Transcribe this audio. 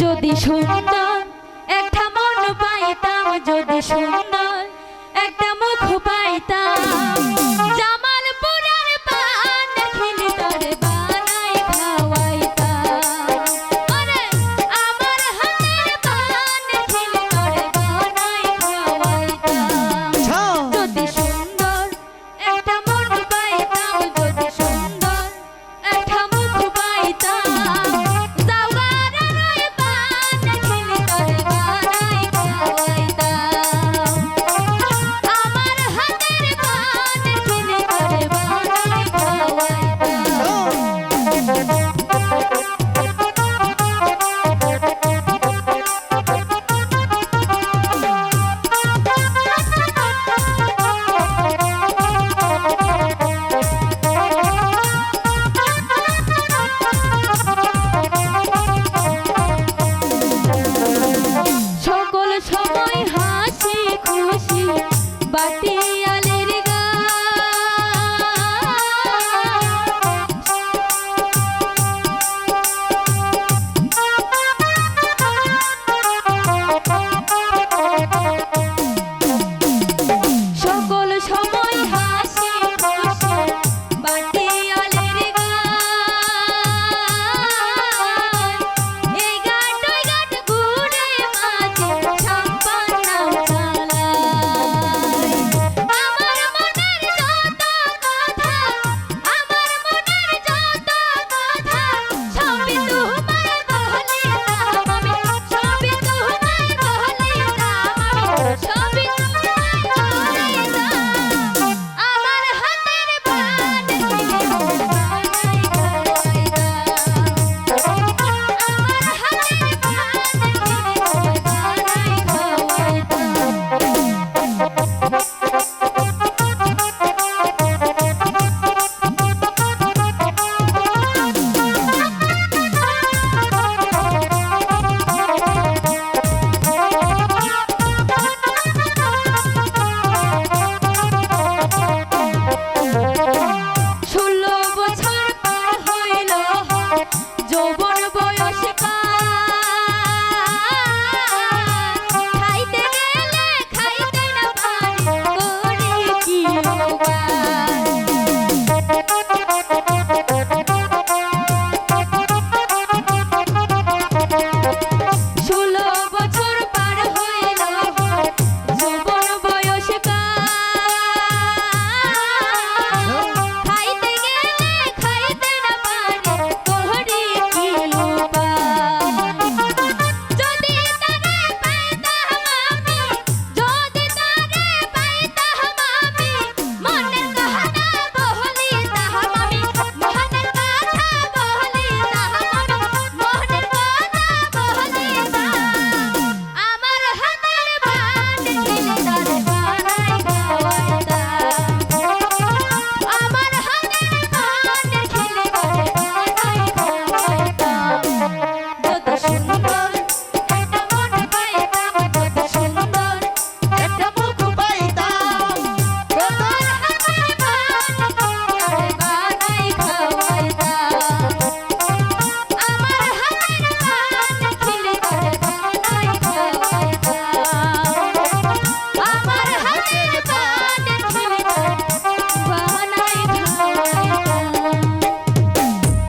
যদি সুন্দর একটা মন পাইতাম যদি সুন্দর একটা মুখ পাইতাম।